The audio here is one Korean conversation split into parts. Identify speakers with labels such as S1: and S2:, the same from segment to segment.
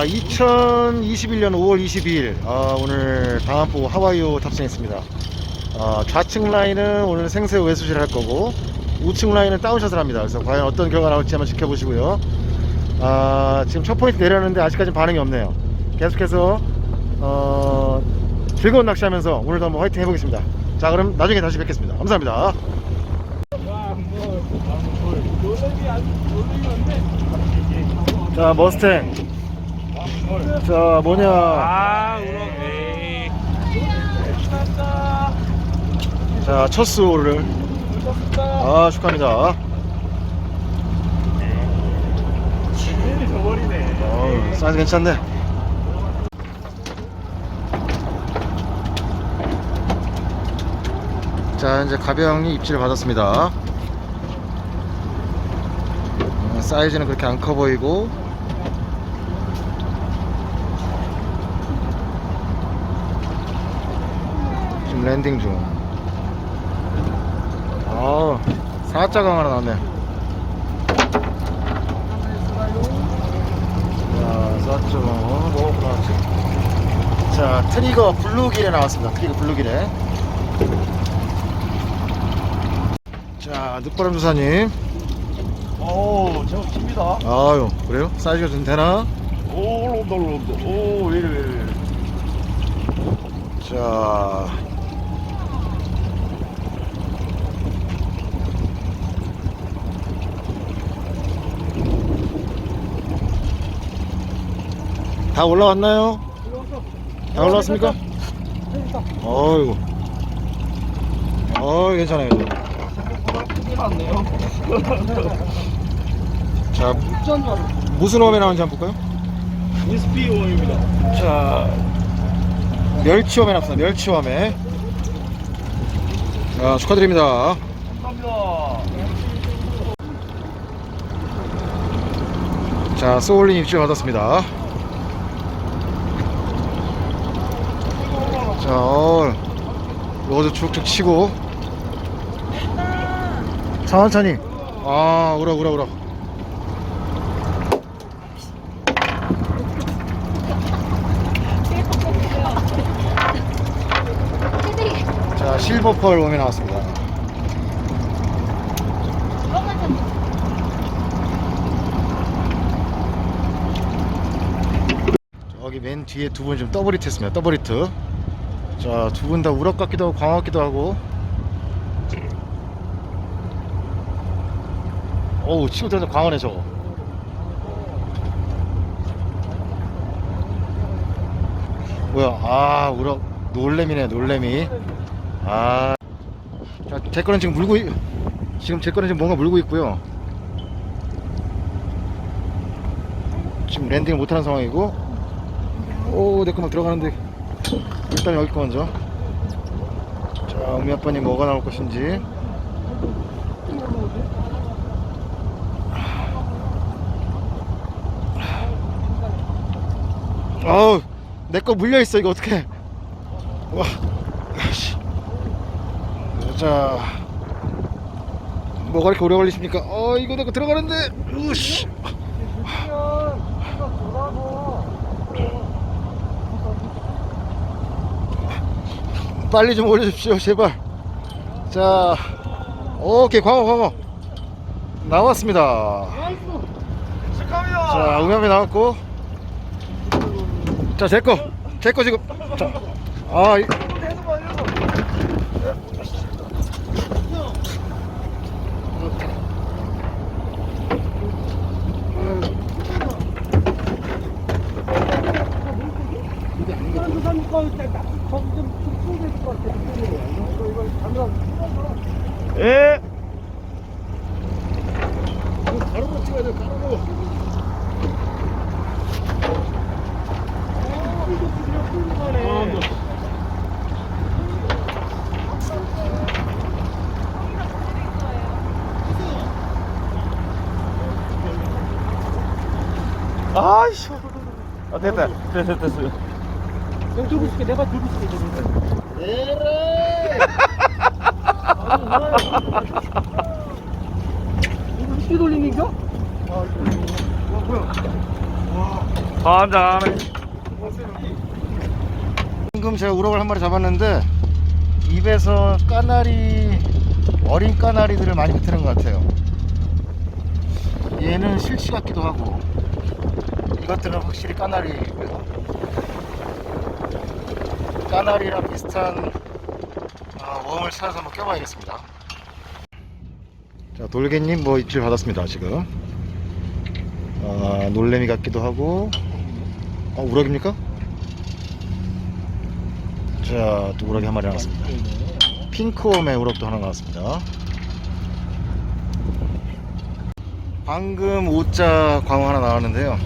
S1: 자, 2021년 5월 22일 아, 오늘 방한포 하와이오 탑승했습니다. 아, 좌측 라인은 오늘 생새우 외수시를 할 거고 우측 라인은 다운샷을 합니다. 그래서 과연 어떤 결과가 나올지 한번 지켜보시고요. 아, 지금 첫 포인트 내렸는데 아직까지 반응이 없네요. 계속해서 어, 즐거운 낚시하면서 오늘도 한번 화이팅 해보겠습니다. 자, 그럼 나중에 다시 뵙겠습니다. 감사합니다. 자, 머스탱. 자, 뭐냐.
S2: 아, 우럭. 에이.
S1: 자, 첫 수를. 아, 축하합니다. 어, 사이즈 괜찮네. 자, 이제 가병이 입질을 받았습니다. 어, 사이즈는 그렇게 안 커 보이고. 지금 랜딩 중. 아, 사자강 하나 나왔네. 자, 쐈죠. 뭐, 그렇지. 자, 트리거 블루길에 나왔습니다. 트리거 블루길에. 자, 늦바람 주사님.
S2: 오, 제법 깁니다.
S1: 아유, 그래요? 사이즈가 좀 되나?
S2: 오, 올라온다, 올라온다. 오, 왜 이래, 왜 이래.
S1: 자. 다 올라왔나요? 다 올라왔습니까? 어이구. 어, 괜찮아요. 자, 무슨 웜에 나온지 한번 볼까요?
S2: 인스피 오입니다.
S1: 자, 멸치웜에 나왔습니다. 멸치웜에. 자, 축하드립니다.
S2: 감사합니다.
S1: 자, 소울린 입질 받았습니다. 자, 어, 로드 쭉쭉 치고. 천천히. 아, 울어, 울어, 울어. 자, 실버펄 웜에 나왔습니다. 저기 맨 뒤에 두분 지금 더블 히트 했습니다. 더블 히트. 자, 두 분 다 우럭 같기도 하고 광어 같기도 하고. 어우, 치고 들어서 광어네 저거. 뭐야? 아, 우럭 놀래미네, 놀래미. 아. 자, 제 거는 지금 물고 있, 지금 제 거는 지금 뭔가 물고 있고요. 지금 랜딩을 못하는 상황이고 오, 내 거 막 들어가는데 일단 여기 거 먼저. 자, 우미 아빠님 뭐가 나올 것인지. 아우, 내 거 물려있어 이거 어떡해. 와, 아씨. 자 뭐가 이렇게 오래 걸리십니까? 어, 이거 내거 들어가는데. 으씨 빨리 좀 올려주십시오 제발. 자 오케이 광어 광어. 나왔습니다. 자 음압이 나왔고. 자 제거 제거 지금. 자, 아 이-
S2: 계속 말려서. 예.
S1: 가로로 찍어야 돼 가로로
S2: 아이씨. 아, 됐다. 됐다, 됐어.
S3: 내가 들고 있을게 내가 들고 있을게
S1: 에라이
S3: 이거 쉽게 돌리니까?
S1: 아, 이거, 와, 뭐야? 와,
S2: 환장하네.
S1: 방금 제가 우럭을 한 마리 잡았는데 입에서 까나리 어린 까나리들을 많이 뱉는 것 같아요. 얘는 실치 같기도 하고 이것들은 확실히 까나리고요. 까나리랑 비슷한 아, 웜을 찾아서 한번 껴봐야겠습니다. 자 돌개님 뭐 입질 받았습니다 지금. 아, 놀래미 같기도 하고 어, 우럭입니까? 자, 또 우럭이 한 마리 나왔습니다. 핑크웜의 우럭도 하나 나왔습니다. 방금 5자 광어 하나 나왔는데요.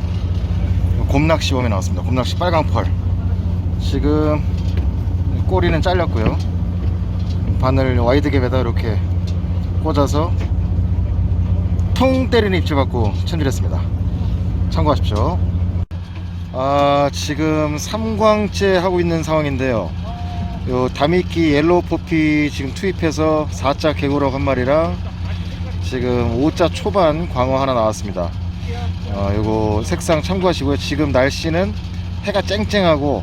S1: 곰낚시 웜에 나왔습니다. 곰낚시 빨강 펄. 지금 꼬리는 잘렸고요. 바늘 와이드 갭에다 이렇게 꽂아서 통 때리는 입질 받고 천질했습니다. 참고하십시오. 아, 지금 3광째 하고 있는 상황인데요. 요 다미끼 옐로우 포피 지금 투입해서 4자 개구럭 한 마리랑 지금 5자 초반 광어 하나 나왔습니다. 어, 요거 색상 참고하시고요. 지금 날씨는 해가 쨍쨍하고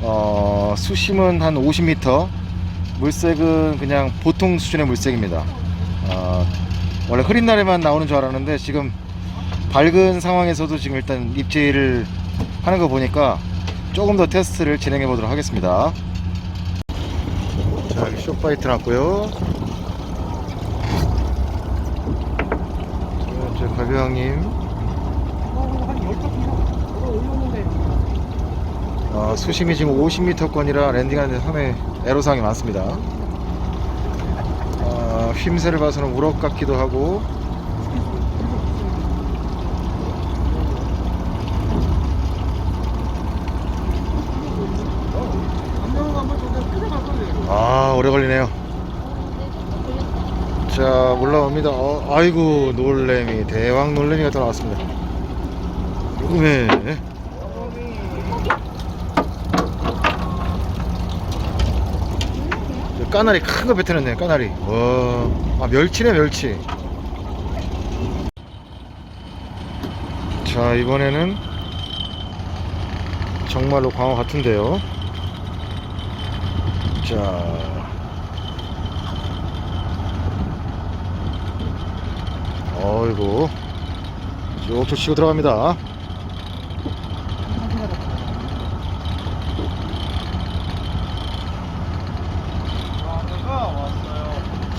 S1: 어, 수심은 한 50m, 물색은 그냥 보통 수준의 물색입니다. 어, 원래 흐린 날에만 나오는 줄 알았는데 지금 밝은 상황에서도 지금 일단 입질을 하는 거 보니까 조금 더 테스트를 진행해 보도록 하겠습니다. 자, 쇼파이트 났고요.
S3: 한 10점 올렸는데.
S1: 어, 수심이 지금 50m권이라 랜딩하는데 상당히 애로사항이 많습니다. 어, 휘임새를 봐서는 우럭 같기도 하고.
S3: 아,
S1: 오래 걸리네요. 자, 올라옵니다. 어, 아이고, 놀래미, 대왕 놀래미가 또 나왔습니다. 네. 저 까나리 큰 거 뱉어냈네, 까나리. 와, 아, 멸치네, 멸치. 자, 이번에는 정말로 광어 같은데요. 자. 어이구. 쭉쭉 치고 들어갑니다.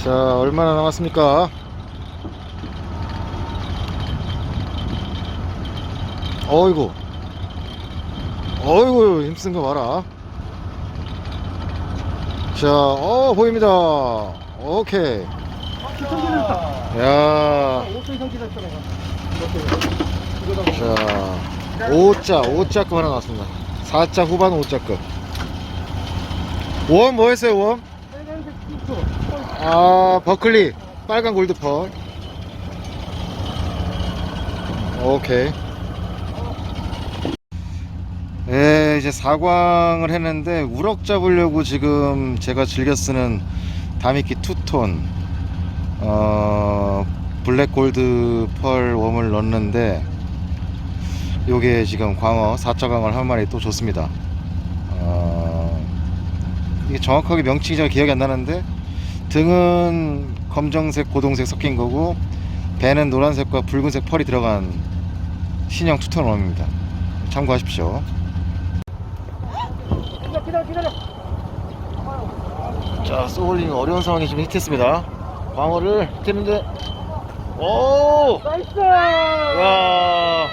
S1: 자, 얼마나 남았습니까? 어이구. 어이구, 힘쓴 거 봐라. 자, 어, 보입니다. 오케이. 야,
S3: 5천 성기다 있잖아.
S1: 자, 5자, 5자급 하나 나왔습니다. 4자 후반 5자급. 원, 뭐 했어요,
S3: 피크.
S1: 아, 버클리. 빨간 골드펄. 오케이. 예, 이제 사광을 했는데, 우럭 잡으려고 지금 제가 즐겨 쓰는 다미끼 투톤, 어, 블랙 골드 펄 웜을 넣었는데, 요게 지금 광어, 4자 광어를 한 마리 또 줬습니다. 어, 이게 정확하게 명칭이 잘 기억이 안 나는데, 등은 검정색, 고동색 섞인 거고 배는 노란색과 붉은색 펄이 들어간 신형 투톤 웜입니다. 참고하십시오.
S3: 기다려, 기다려, 기다려.
S1: 자, 소울링 어려운 상황이 좀 히트했습니다. 광어를 히트했는데, 오!
S3: 나이스! 아,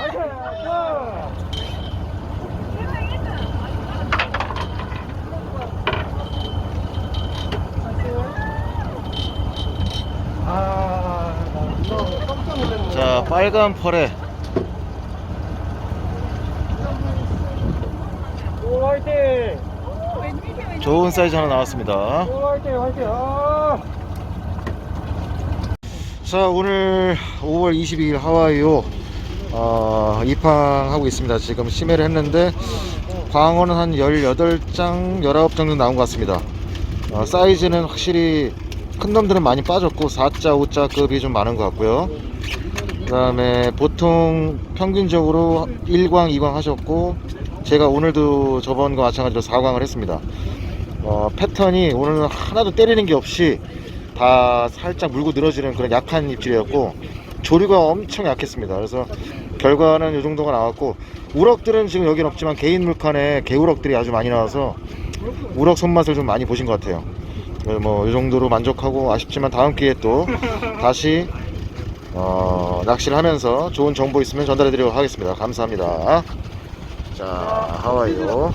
S3: 놀랐네.
S1: 자, 빨간 펄에! 좋은 사이즈 하나 나왔습니다.
S3: 오, 화이팅, 화이팅! 아!
S1: 자, 오늘 5월 22일 하와이오 어, 입항하고 있습니다. 지금 심해를 했는데 광어는 한 18장, 19 정도 나온 것 같습니다. 어, 사이즈는 확실히 큰 놈들은 많이 빠졌고 4자, 5자 급이 좀 많은 것 같고요. 그 다음에 보통 평균적으로 1광, 2광 하셨고 제가 오늘도 저번과 마찬가지로 4광을 했습니다. 어, 패턴이 오늘은 하나도 때리는 게 없이 다 살짝 물고 늘어지는 그런 약한 입질이었고 조류가 엄청 약했습니다. 그래서 결과는 이 정도가 나왔고 우럭들은 지금 여긴 없지만 개인 물칸에 개우럭들이 아주 많이 나와서 우럭 손맛을 좀 많이 보신 것 같아요. 뭐이 정도로 만족하고 아쉽지만 다음 기회에 또 다시 어, 낚시를 하면서 좋은 정보 있으면 전달해 드리도록 하겠습니다. 감사합니다. 자,
S3: 하와이요.